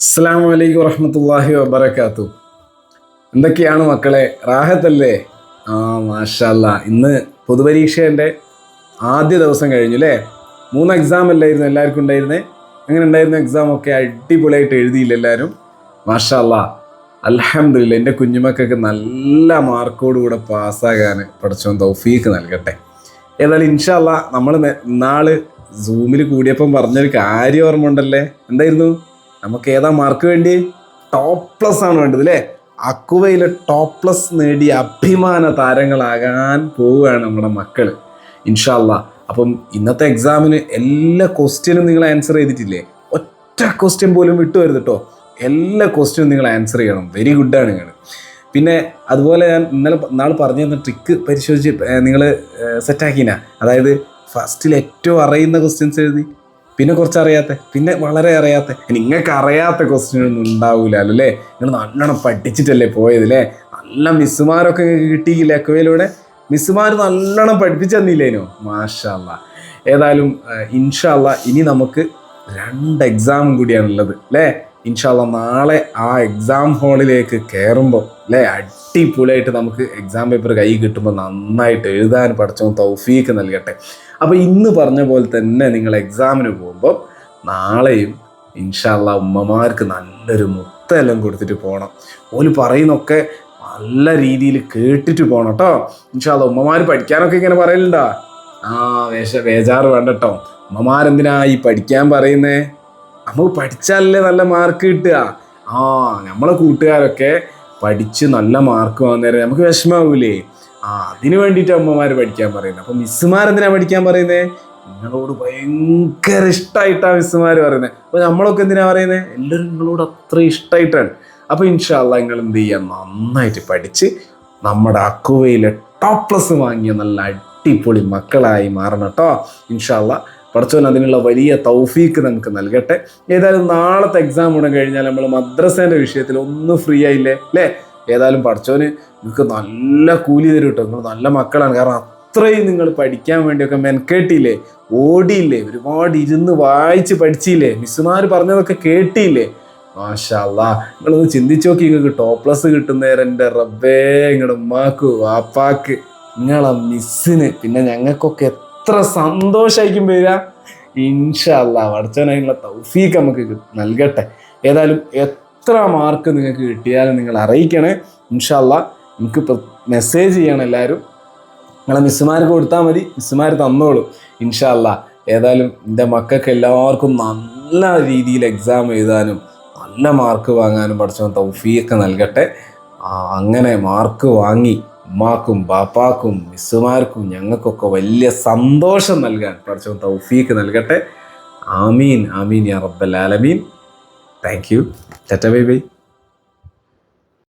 അസ്സാം വലൈക്കും വറഹമത്തല്ലാഹി വബർക്കാത്തു എന്തൊക്കെയാണ് മക്കളെ? റാഹത്തല്ലേ? ആ മാഷല്ല. ഇന്ന് പൊതുപരീക്ഷേന്റെ ആദ്യ ദിവസം കഴിഞ്ഞു അല്ലേ മൂന്ന് എക്സാം അല്ലായിരുന്നു എല്ലാവർക്കും ഉണ്ടായിരുന്നേ. അങ്ങനെ ഉണ്ടായിരുന്ന എക്സാം ഒക്കെ? അടിപൊളിയായിട്ട് എഴുതിയില്ല എല്ലാവരും മാഷല്ല അലഹമില്ല എന്റെ കുഞ്ഞുമക്കൾക്ക് നല്ല മാർക്കോടുകൂടെ പാസ്സാകാൻ പഠിച്ചോൻ തൗഫീക്ക് നൽകട്ടെ. ഏതായാലും ഇൻഷല്ല നമ്മൾ നാൾ സൂമിൽ കൂടിയപ്പം പറഞ്ഞൊരു കാര്യം ഓർമ്മ ഉണ്ടല്ലേ? എന്തായിരുന്നു? നമുക്ക് ഏതാ മാർക്ക് വേണ്ടി? ടോപ്പ് പ്ലസ് ആണ് വേണ്ടത് അല്ലേ അക്കുവയിലെ ടോപ്പ് പ്ലസ് നേടിയ അഭിമാന താരങ്ങളാകാൻ പോവുകയാണ് നമ്മുടെ മക്കൾ ഇൻഷാല്ല അപ്പം ഇന്നത്തെ എക്സാമിന് എല്ലാ ക്വസ്റ്റ്യനും നിങ്ങൾ ആൻസർ ചെയ്തിട്ടില്ലേ? ഒറ്റ ക്വസ്റ്റ്യൻ പോലും വിട്ടുവരുത് കേട്ടോ എല്ലാ ക്വസ്റ്റ്യനും നിങ്ങൾ ആൻസർ ചെയ്യണം. വെരി ഗുഡാണ് നിങ്ങൾ പിന്നെ അതുപോലെ ഞാൻ ഇന്നലെ നാൾ പറഞ്ഞു തന്ന ട്രിക്ക് പരിശോധിച്ച് നിങ്ങൾ സെറ്റാക്കിന അതായത് ഫസ്റ്റിൽ ഏറ്റവും അറിയുന്ന ക്വസ്റ്റ്യൻസ് എഴുതി. പിന്നെ കുറച്ച് അറിയാത്ത പിന്നെ വളരെ അറിയാത്ത. നിങ്ങൾക്ക് അറിയാത്ത ക്വസ്റ്റ്യൻ ഒന്നും ഉണ്ടാവില്ല അല്ലേ നിങ്ങൾ നല്ലോണം പഠിച്ചിട്ടല്ലേ പോയത് അല്ലേ നല്ല മിസ്സുമാരൊക്കെ കിട്ടിയില്ല അക്വയിലൂടെ? മിസ്സുമാർ നല്ലോണം പഠിപ്പിച്ചു തന്നില്ലേനോ? മാഷല്ല. ഏതായാലും ഇൻഷാല്ല ഇനി നമുക്ക് രണ്ട് എക്സാമും കൂടിയാണുള്ളത് അല്ലേ ഇൻഷാല്ല നാളെ ആ എക്സാം ഹാളിലേക്ക് കയറുമ്പോൾ അല്ലേ അടിപൊളിയായിട്ട് നമുക്ക് എക്സാം പേപ്പർ കൈ കിട്ടുമ്പോൾ നന്നായിട്ട് എഴുതാൻ പഠിച്ചോ തൗഫീക്ക് നൽകട്ടെ. അപ്പോൾ ഇന്ന് പറഞ്ഞ പോലെ തന്നെ നിങ്ങൾ എക്സാമിന് പോകുമ്പോൾ നാളെയും ഇൻഷാല്ല ഉമ്മമാർക്ക് നല്ലൊരു മുത്തെല്ലാം കൊടുത്തിട്ട് പോകണം ഓൽ പറയുന്നൊക്കെ നല്ല രീതിയിൽ കേട്ടിട്ട് പോകണം കേട്ടോ ഇൻഷാല്ല ഉമ്മമാർ പഠിക്കാനൊക്കെ ഇങ്ങനെ പറയലുണ്ടോ? ആ വേഷ ബേജാറ് വേണ്ട കേട്ടോ ഉമ്മമാരെന്തിനാ ഈ പഠിക്കാൻ പറയുന്നേ? നമുക്ക് പഠിച്ചാലല്ലേ നല്ല മാർക്ക് കിട്ടുക. ആ നമ്മളെ കൂട്ടുകാരൊക്കെ പഠിച്ച് നല്ല മാർക്ക് വാങ്ങുന്നേരം നമുക്ക് വിഷമാവൂലേ. ആ അതിന് വേണ്ടിയിട്ട് അമ്മമാർ പഠിക്കാൻ പറയുന്നത്. അപ്പം മിസ്സുമാരെന്തിനാ പഠിക്കാൻ പറയുന്നത് നിങ്ങളോട് ഭയങ്കര ഇഷ്ടമായിട്ടാണ് മിസ്സുമാർ പറയുന്നത് അപ്പോൾ നമ്മളൊക്കെ എന്തിനാണ് പറയുന്നത് എല്ലാവരും നിങ്ങളോട് അത്ര ഇഷ്ടമായിട്ടാണ് അപ്പോൾ ഇൻഷാല്ല നിങ്ങൾ എന്ത് ചെയ്യുക നന്നായിട്ട് പഠിച്ച് നമ്മുടെ അക്കുവയിലെ ടോപ്പ് പ്ലസ് വാങ്ങിയ നല്ല അടിപൊളി മക്കളായി മാറണം കേട്ടോ. ഇൻഷാല്ല പഠിച്ചവൻ അതിനുള്ള വലിയ തൗഫീക്ക് നമുക്ക് നൽകട്ടെ. ഏതായാലും നാളത്തെ എക്സാം ഉടൻ കഴിഞ്ഞാൽ നമ്മൾ മദ്രസേന്റെ വിഷയത്തിൽ ഒന്നും ഫ്രീ ആയില്ലേ? അല്ലേ ഏതായാലും പഠിച്ചവന് നിങ്ങൾക്ക് നല്ല കൂലി തരും കേട്ടോ നിങ്ങൾ നല്ല മക്കളാണ്. കാരണം അത്രയും നിങ്ങൾ പഠിക്കാൻ വേണ്ടിയൊക്കെ മെനക്കേട്ടില്ലേ ഓടിയില്ലേ? ഒരുപാട് ഇരുന്ന് വായിച്ച് പഠിച്ചില്ലേ? മിസ്സുമാർ പറഞ്ഞതൊക്കെ കേട്ടിയില്ലേ? മാഷാല്ല. നിങ്ങളൊന്ന് ചിന്തിച്ചു നോക്കി നിങ്ങൾക്ക് ടോപ്പ് പ്ലസ് കിട്ടുന്നേരം എന്റെ റബ്ബേ നിങ്ങളുടെ ഉമ്മാക്ക് വാപ്പാക്ക് നിങ്ങളെ മിസ്സിന് പിന്നെ ഞങ്ങൾക്കൊക്കെ എത്ര സന്തോഷമായിരിക്കും വരിക. ഇൻഷല്ല വടച്ചവനായിട്ടുള്ള തൗഫീക്ക് നമുക്ക് നൽകട്ടെ. ഏതായാലും എത്ര മാർക്ക് നിങ്ങൾക്ക് കിട്ടിയാലും നിങ്ങൾ അറിയിക്കണേ. ഇൻഷല്ല എനിക്ക് മെസ്സേജ് ചെയ്യണം എല്ലാവരും. നിങ്ങളെ മിസ്സുമാർക്ക് കൊടുത്താൽ മതി. മിസ്സുമാർ തന്നോളൂ. ഇൻഷല്ല ഏതായാലും എന്റെ മക്കൾക്ക് എല്ലാവർക്കും നല്ല രീതിയിൽ എക്സാം എഴുതാനും നല്ല മാർക്ക് വാങ്ങാനും പഠിച്ചവൻ തൗഫീയൊക്കെ നൽകട്ടെ. അങ്ങനെ മാർക്ക് വാങ്ങി ഉമ്മാക്കും ബാപ്പാക്കും മിസ്സുമാർക്കും ഞങ്ങൾക്കൊക്കെ വലിയ സന്തോഷം നൽകാൻ പഠിച്ചവൻ തൗഫീക്ക് നൽകട്ടെ. ആമീൻ ആമീൻ യാ റബ്ബൽ ആലമീൻ. താങ്ക് യു ചറ്റ ബൈ ബൈ